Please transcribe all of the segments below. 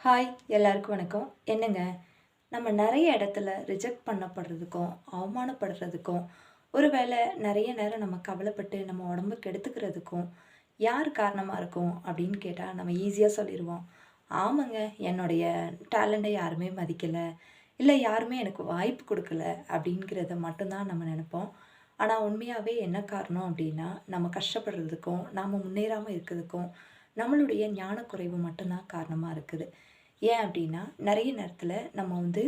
Hi எல்லாருக்கும் வணக்கம். என்னங்க? நம்ம நிறைய இடத்துல ரிஜெக்ட் பண்ணப்படுறதுக்கும் அவமானப்படுறதுக்கும் ஒருவேளை நிறைய நேரம் நம்ம கவலைப்பட்டு நம்ம உடம்பு கெடுத்துக்கிறதுக்கும் யார் காரணமாக இருக்கும் அப்படின்னு கேட்டால் நம்ம ஈஸியாக சொல்லிடுவோம் ஆமாங்க என்னுடைய டேலண்ட்டை யாருமே மதிக்கலை இல்லை யாருமே எனக்கு வாய்ப்பு கொடுக்கல அப்படிங்கிறத மட்டும்தான் நம்ம நினைப்போம். ஆனால் உண்மையாகவே என்ன காரணம் அப்படின்னா நம்ம கஷ்டப்படுறதுக்கும் நாம் முன்னேறாமல் இருக்கிறதுக்கும் நம்மளுடைய ஞானக்குறைவு மட்டும்தான் காரணமாக இருக்குது. ஏன் அப்படின்னா நிறைய நேரத்தில் நம்ம வந்து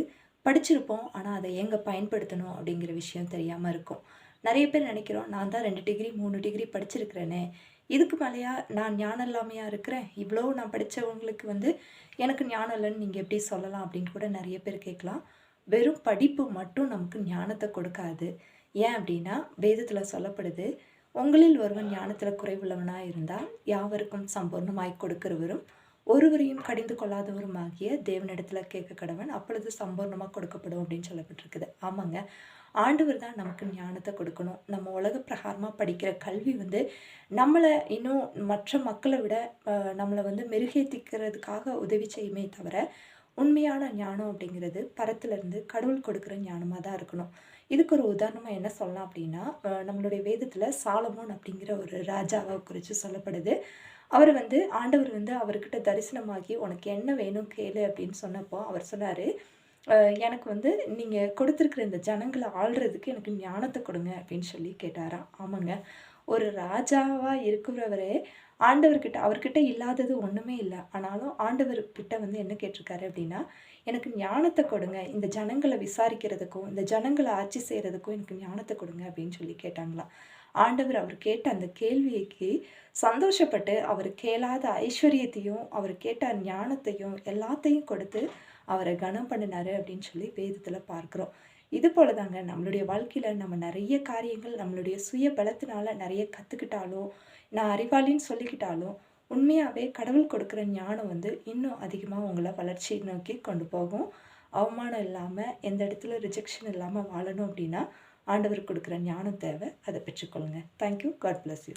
படிச்சிருப்போம் ஆனால் அதை எங்கே பயன்படுத்தணும் அப்படிங்கிற விஷயம் தெரியாமல் இருக்கும். நிறைய பேர் நினைக்கிறோம் நான் தான் ரெண்டு டிகிரி மூணு டிகிரி படிச்சிருக்கிறேனே. இதுக்கு மேலேயா நான் ஞானம் இல்லாமையாக இருக்கிறேன்? இவ்வளோ நான் படித்தவங்களுக்கு வந்து எனக்கு ஞானம் இல்லைன்னு நீங்கள் எப்படி சொல்லலாம்? அப்படின்னு கூட நிறைய பேர் கேட்கலாம். வெறும் படிப்பு மட்டும் நமக்கு ஞானத்தை கொடுக்காது. ஏன் அப்படின்னா வேதத்தில் சொல்லப்படுது உங்களில் ஒருவன் ஞானத்தில் குறைவுள்ளவனாக இருந்தால் யாவருக்கும் சம்பூர்ணமாய் கொடுக்கிறவரும் ஒருவரையும் கடிந்து கொள்ளாதவரும் ஆகிய தேவனிடத்தில் கேட்க கடவன் அப்பொழுது சம்பூர்ணமாக கொடுக்கப்படும் அப்படின்னு சொல்லப்பட்டிருக்குது. ஆமாங்க. ஆண்டவர் தான் நமக்கு ஞானத்தை கொடுக்கணும். நம்ம உலக பிரகாரமாக படிக்கிற கல்வி வந்து நம்மளை இன்னும் மற்ற மக்களை விட நம்மளை வந்து மெருகேற்றிக்கிறதுக்காக உதவி செய்யுமே தவிர உண்மையான ஞானம் அப்படிங்கிறது பரத்துலேருந்து கடவுள் கொடுக்குற ஞானமாக தான் இருக்கணும். இதுக்கு ஒரு உதாரணமாக என்ன சொல்லலாம் அப்படின்னா நம்மளுடைய வேதத்தில் சாலமோன் அப்படிங்கிற ஒரு ராஜாவை குறித்து சொல்லப்படுது. அவர் வந்து ஆண்டவர் வந்து அவர்கிட்ட தரிசனமாகி உனக்கு என்ன வேணும் கேளு அப்படின்னு சொன்னப்போ அவர் சொன்னார் எனக்கு வந்து நீங்கள் கொடுத்துருக்குற இந்த ஜனங்களை ஆள்றதுக்கு எனக்கு ஞானத்தை கொடுங்க அப்படின்னு சொல்லி கேட்டாராம். ஆமாங்க. ஒரு ராஜாவாக இருக்கிறவரே ஆண்டவர்கிட்ட அவர்கிட்ட இல்லாதது ஒன்றுமே இல்லை. ஆனாலும் ஆண்டவர்கிட்ட வந்து என்ன கேட்டிருக்காரு அப்படின்னா எனக்கு ஞானத்தை கொடுங்க. இந்த ஜனங்களை விசாரிக்கிறதுக்கும் இந்த ஜனங்களை ஆட்சி செய்கிறதுக்கும் எனக்கு ஞானத்தை கொடுங்க அப்படின்னு சொல்லி கேட்டாங்களாம். ஆண்டவர் அவர் கேட்ட அந்த கேள்விக்கு சந்தோஷப்பட்டு அவர் கேளாத ஐஸ்வர்யத்தையும் அவர் கேட்ட ஞானத்தையும் எல்லாத்தையும் கொடுத்து அவரை கனம் பண்ணினாரு அப்படின்னு சொல்லி வேதத்தில் பார்க்குறோம். இது போல தாங்க நம்மளுடைய வாழ்க்கையில் நம்ம நிறைய காரியங்கள் நம்மளுடைய சுய பலத்தினால நிறைய கற்றுக்கிட்டாலும் நான் அறிவாளின்னு சொல்லிக்கிட்டாலும் உண்மையாகவே கடவுள் கொடுக்குற ஞானம் வந்து இன்னும் அதிகமாக உங்களை வளர்ச்சி நோக்கி கொண்டு போகும். அவமானம் இல்லாமல் எந்த இடத்துல ரிஜெக்ஷன் இல்லாமல் வாழணும் அப்படின்னா ஆண்டவர் கொடுக்குற ஞானம் தேவை. அதை பெற்றுக்கொள்ளுங்க. Thank you God bless you